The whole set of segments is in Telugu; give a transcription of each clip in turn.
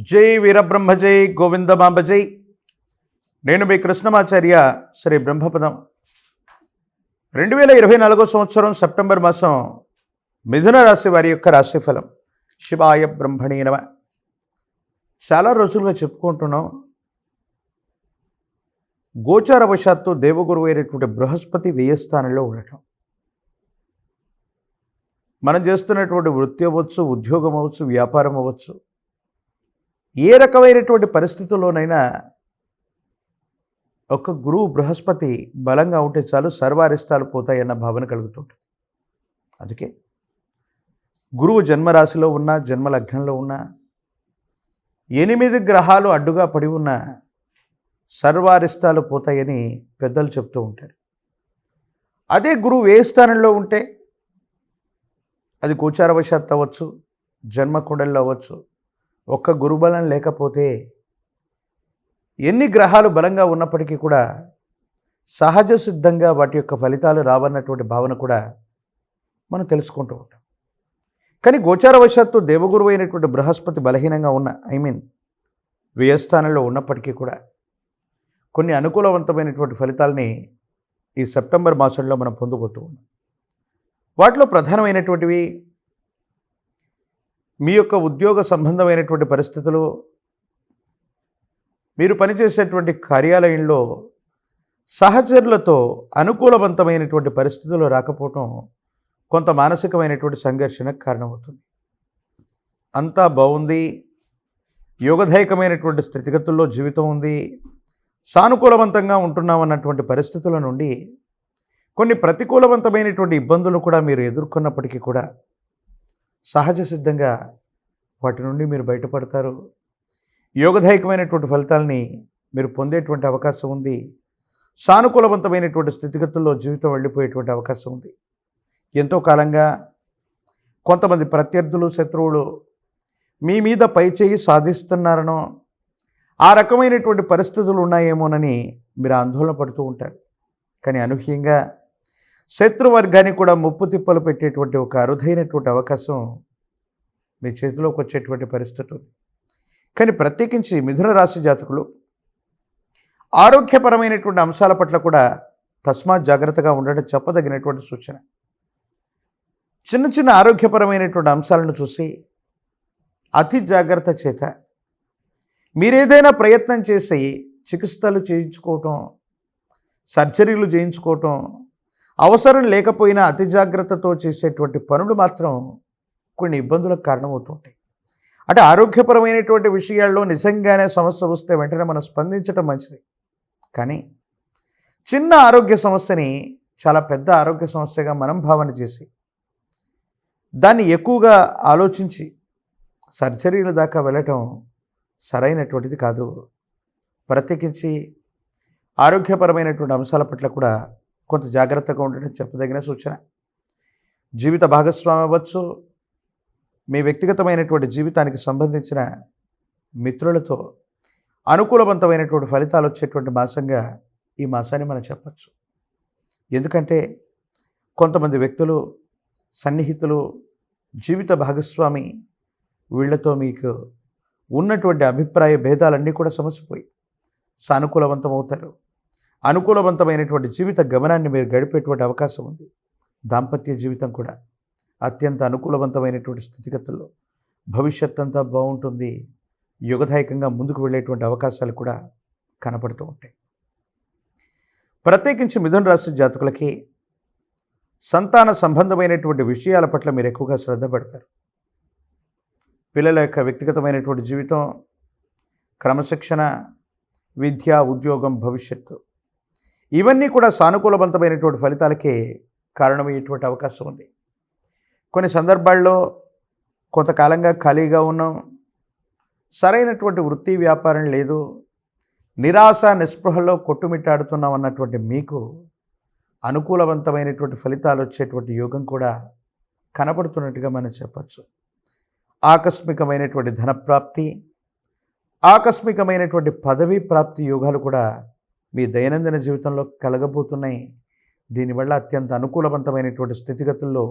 జై వీరబ్రహ్మ జై గోవిందమాంబ జై నేను మీ కృష్ణమాచార్య శ్రీ బ్రహ్మపదం. రెండు వేల ఇరవై నాలుగో సంవత్సరం సెప్టెంబర్ మాసం మిథున రాశి వారి యొక్క రాశిఫలం. శివాయ బ్రహ్మణీ నమ. చాలా రోజులుగా చెప్పుకుంటున్నాం. గోచారవశాత్తు దేవగురువు అయినటువంటి బృహస్పతి వ్యయస్థానంలో ఉండటం. మనం చేస్తున్నటువంటి వృత్తి అవ్వచ్చు ఉద్యోగం అవ్వచ్చు వ్యాపారం అవ్వచ్చు ఏ రకమైనటువంటి పరిస్థితుల్లోనైనా ఒక గురువు బృహస్పతి బలంగా ఉంటే చాలు సర్వారిష్టాలు పోతాయన్న భావన కలుగుతుంటుంది. అందుకే గురువు జన్మరాశిలో ఉన్న జన్మ లగ్నంలో ఉన్న ఎనిమిది గ్రహాలు అడ్డుగా పడి ఉన్న సర్వారిష్టాలు పోతాయని పెద్దలు చెప్తూ ఉంటారు. అదే గురువు ఏ స్థానంలో ఉంటే అది గోచారవశాత్తు అవ్వచ్చు జన్మకుండల్లో అవ్వచ్చు ఒక్క గురుబలం లేకపోతే ఎన్ని గ్రహాలు బలంగా ఉన్నప్పటికీ కూడా సహజ సిద్ధంగా వాటి యొక్క ఫలితాలు రావన్నటువంటి భావన కూడా మనం తెలుసుకుంటూ ఉంటాం. కానీ గోచారవశాత్తు దేవగురువు అయినటువంటి బృహస్పతి బలహీనంగా ఉన్న ఐ మీన్ వ్యయస్థానంలో ఉన్నప్పటికీ కూడా కొన్ని అనుకూలవంతమైనటువంటి ఫలితాలని ఈ సెప్టెంబర్ మాసంలో మనం పొందబోతూ ఉన్నాం. వాటిలో ప్రధానమైనటువంటివి మీ యొక్క ఉద్యోగ సంబంధమైనటువంటి పరిస్థితులు మీరు పనిచేసేటువంటి కార్యాలయంలో సహచరులతో అనుకూలవంతమైనటువంటి పరిస్థితులు రాకపోవటం కొంత మానసికమైనటువంటి సంఘర్షణకు కారణమవుతుంది. అంతా బాగుంది. యోగదాయకమైనటువంటి స్థితిగతుల్లో జీవితం ఉంది. సానుకూలవంతంగా ఉంటున్నామన్నటువంటి పరిస్థితుల నుండి కొన్ని ప్రతికూలవంతమైనటువంటి ఇబ్బందులు కూడా మీరు ఎదుర్కొన్నప్పటికీ కూడా సహజ సిద్ధంగా వాటి నుండి మీరు బయటపడతారు. యోగదాయకమైనటువంటి ఫలితాలని మీరు పొందేటువంటి అవకాశం ఉంది. సానుకూలవంతమైనటువంటి స్థితిగతుల్లో జీవితం వెళ్ళిపోయేటువంటి అవకాశం ఉంది. ఎంతో కాలంగా కొంతమంది ప్రత్యర్థులు శత్రువులు మీ మీద పైచేయి సాధిస్తున్నారనో ఆ రకమైనటువంటి పరిస్థితులు ఉన్నాయేమోనని మీరు ఆందోళన పడుతూ ఉంటారు. కానీ అనూహ్యంగా శత్రువర్గానికి కూడా ముప్పు తిప్పలు పెట్టేటువంటి ఒక అరుదైనటువంటి అవకాశం మీ చేతిలోకి వచ్చేటువంటి పరిస్థితి ఉంది. కానీ ప్రత్యేకించి మిథున రాశి జాతకులు ఆరోగ్యపరమైనటువంటి అంశాల పట్ల కూడా తస్మాత్ జాగ్రత్తగా ఉండడం చెప్పదగినటువంటి సూచన. చిన్న చిన్న ఆరోగ్యపరమైనటువంటి అంశాలను చూసి అతి జాగ్రత్త చేత మీరేదైనా ప్రయత్నం చేసి చికిత్సలు చేయించుకోవటం సర్జరీలు చేయించుకోవటం అవసరం లేకపోయినా అతి జాగ్రత్తతో చేసేటువంటి పనులు మాత్రం కొన్ని ఇబ్బందులకు కారణమవుతుంటాయి. అంటే ఆరోగ్యపరమైనటువంటి విషయాల్లో నిజంగానే సమస్య వస్తే వెంటనే మనం స్పందించడం మంచిది. కానీ చిన్న ఆరోగ్య సమస్యని చాలా పెద్ద ఆరోగ్య సమస్యగా మనం భావన చేసి దాన్ని ఎక్కువగా ఆలోచించి సర్జరీల దాకా వెళ్ళటం సరైనటువంటిది కాదు. ప్రత్యేకించి ఆరోగ్యపరమైనటువంటి అంశాల పట్ల కూడా కొంత జాగ్రత్తగా ఉండడం చెప్పదగిన సూచన. జీవిత భాగస్వామి అవ్వచ్చు. మీ వ్యక్తిగతమైనటువంటి జీవితానికి సంబంధించిన మిత్రులతో అనుకూలవంతమైనటువంటి ఫలితాలు వచ్చేటువంటి మాసంగా ఈ మాసాన్ని మనం చెప్పచ్చు. ఎందుకంటే కొంతమంది వ్యక్తులు సన్నిహితులు జీవిత భాగస్వామి వీళ్ళతో మీకు ఉన్నటువంటి అభిప్రాయ భేదాలన్నీ కూడా సమసిపోయి సానుకూలవంతం అవుతారు అనుకూలవంతమైనటువంటి జీవిత గమనాన్ని మీరు గడిపేటువంటి అవకాశం ఉంది. దాంపత్య జీవితం కూడా అత్యంత అనుకూలవంతమైనటువంటి స్థితిగతుల్లో భవిష్యత్ అంతా బాగుంటుంది. యుగదాయకంగా ముందుకు వెళ్ళేటువంటి అవకాశాలు కూడా కనపడుతూ ఉంటాయి. ప్రత్యేకించి మిథున రాశి జాతకులకి సంతాన సంబంధమైనటువంటి విషయాల పట్ల మీరు ఎక్కువగా శ్రద్ధ పెడతారు. పిల్లల యొక్క వ్యక్తిగతమైనటువంటి జీవితం క్రమశిక్షణ విద్య ఉద్యోగం భవిష్యత్తు ఇవన్నీ కూడా సానుకూలవంతమైనటువంటి ఫలితాలకే కారణమయ్యేటువంటి అవకాశం ఉంది. కొన్ని సందర్భాల్లో కొంతకాలంగా ఖాళీగా ఉన్నాం. సరైనటువంటి వృత్తి వ్యాపారం లేదు. నిరాశ నిస్పృహలో కొట్టుమిట్టాడుతున్నాం అన్నటువంటి మీకు అనుకూలవంతమైనటువంటి ఫలితాలు వచ్చేటువంటి యోగం కూడా కనపడుతున్నట్టుగా మనం చెప్పచ్చు. ఆకస్మికమైనటువంటి ధనప్రాప్తి ఆకస్మికమైనటువంటి పదవీ ప్రాప్తి యోగాలు కూడా మీ దైనందిన జీవితంలో కలగబోతున్నాయి. దీనివల్ల అత్యంత అనుకూలవంతమైనటువంటి స్థితిగతుల్లో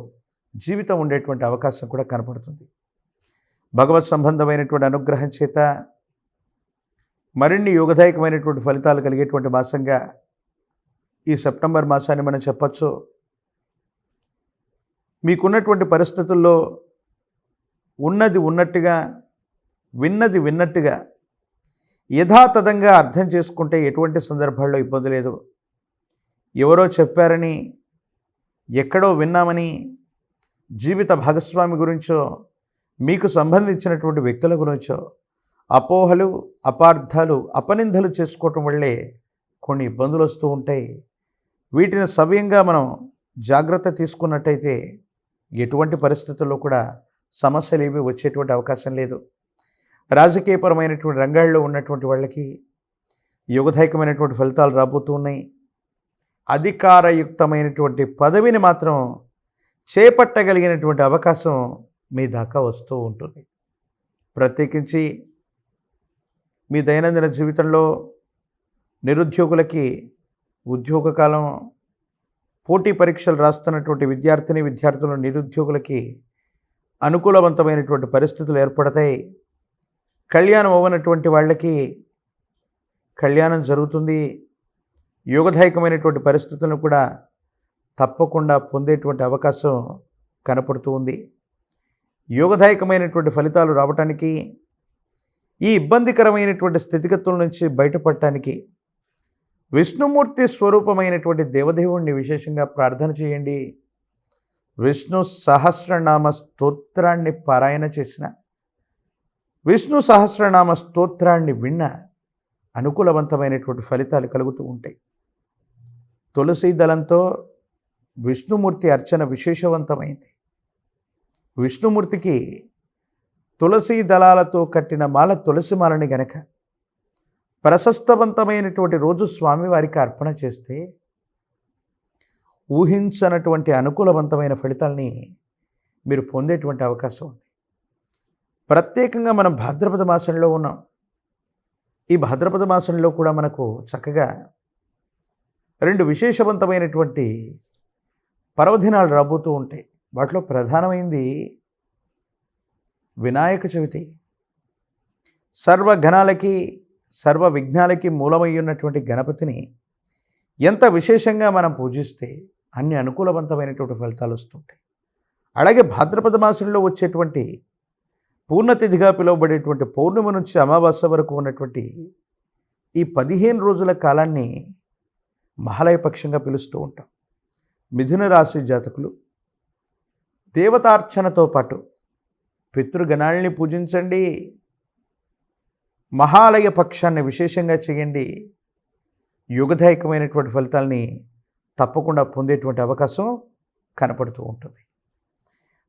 జీవితం ఉండేటువంటి అవకాశం కూడా కనపడుతుంది. భగవత్ సంబంధమైనటువంటి అనుగ్రహం చేత మరిన్ని యోగదాయకమైనటువంటి ఫలితాలు కలిగేటువంటి మాసంగా ఈ సెప్టెంబర్ మాసాన్ని మనం చెప్పచ్చు. మీకున్నటువంటి పరిస్థితుల్లో ఉన్నది ఉన్నట్టుగా విన్నది విన్నట్టుగా యథాతథంగా అర్థం చేసుకుంటే ఎటువంటి సందర్భాల్లో ఇబ్బంది లేదు. ఎవరో చెప్పారని ఎక్కడో విన్నామని జీవిత భాగస్వామి గురించో మీకు సంబంధించినటువంటి వ్యక్తుల గురించో అపోహలు అపార్థాలు అపనిందలు చేసుకోవటం వల్లే కొన్ని ఇబ్బందులు వస్తూ ఉంటాయి. వీటిని సవ్యంగా మనం జాగ్రత్త తీసుకున్నట్టయితే ఎటువంటి పరిస్థితుల్లో కూడా సమస్యలు ఏమీ వచ్చేటువంటి అవకాశం లేదు. రాజకీయపరమైనటువంటి రంగాల్లో ఉన్నటువంటి వాళ్ళకి యుగదాయకమైనటువంటి ఫలితాలు రాబోతూ ఉన్నాయి. అధికారయుక్తమైనటువంటి పదవిని మాత్రం చేపట్టగలిగినటువంటి అవకాశం మీ దాకా వస్తూ ఉంటుంది. ప్రత్యేకించి మీ దైనందిన జీవితంలో నిరుద్యోగులకి ఉద్యోగ కాలం పోటీ పరీక్షలు రాస్తున్నటువంటి విద్యార్థిని విద్యార్థులు నిరుద్యోగులకి అనుకూలవంతమైనటువంటి పరిస్థితులు ఏర్పడతాయి. కళ్యాణం అవ్వనటువంటి వాళ్ళకి కళ్యాణం జరుగుతుంది. యోగదాయకమైనటువంటి పరిస్థితులను కూడా తప్పకుండా పొందేటువంటి అవకాశం కనపడుతూ ఉంది. యోగదాయకమైనటువంటి ఫలితాలు రావటానికి ఈ ఇబ్బందికరమైనటువంటి స్థితిగతుల నుంచి బయటపడటానికి విష్ణుమూర్తి స్వరూపమైనటువంటి దేవదేవుణ్ణి విశేషంగా ప్రార్థన చేయండి. విష్ణు సహస్రనామ స్తోత్రాన్ని పారాయణ చేసిన విష్ణు సహస్రనామ స్తోత్రాన్ని విన్న అనుకూలవంతమైనటువంటి ఫలితాలు కలుగుతూ ఉంటాయి. తులసి దళంతో విష్ణుమూర్తి అర్చన విశేషవంతమైంది. విష్ణుమూర్తికి తులసి దళాలతో కట్టిన మాల తులసి మాలని గనక ప్రశస్తవంతమైనటువంటి రోజు స్వామివారికి అర్పణ చేస్తే ఊహించనటువంటి అనుకూలవంతమైన ఫలితాల్ని మీరు పొందేటువంటి అవకాశం ఉంది. ప్రత్యేకంగా మనం భాద్రపద మాసంలో ఉన్నాం. ఈ భాద్రపద మాసంలో కూడా మనకు చక్కగా రెండు విశేషవంతమైనటువంటి పర్వదినాలు రాబోతూ ఉంటాయి. వాటిలో ప్రధానమైంది వినాయక చవితి. సర్వఘనాలకి సర్వ విఘ్నాలకి మూలమై ఉన్నటువంటి గణపతిని ఎంత విశేషంగా మనం పూజిస్తే అన్ని అనుకూలవంతమైనటువంటి ఫలితాలు వస్తుంటాయి. అలాగే భాద్రపద మాసంలో వచ్చేటువంటి పూర్ణతిథిగా పిలువబడేటువంటి పౌర్ణమి నుంచి అమావాస్య వరకు ఉన్నటువంటి ఈ పదిహేను రోజుల కాలాన్ని మహాలయపక్షంగా పిలుస్తూ ఉంటాం. మిథున రాశి జాతకులు దేవతార్చనతో పాటు పితృగణాల్ని పూజించండి మహాలయ పక్షాన్ని విశేషంగా చేయండి యుగదాయకమైనటువంటి ఫలితాల్ని తప్పకుండా పొందేటువంటి అవకాశం కనపడుతూ ఉంటుంది.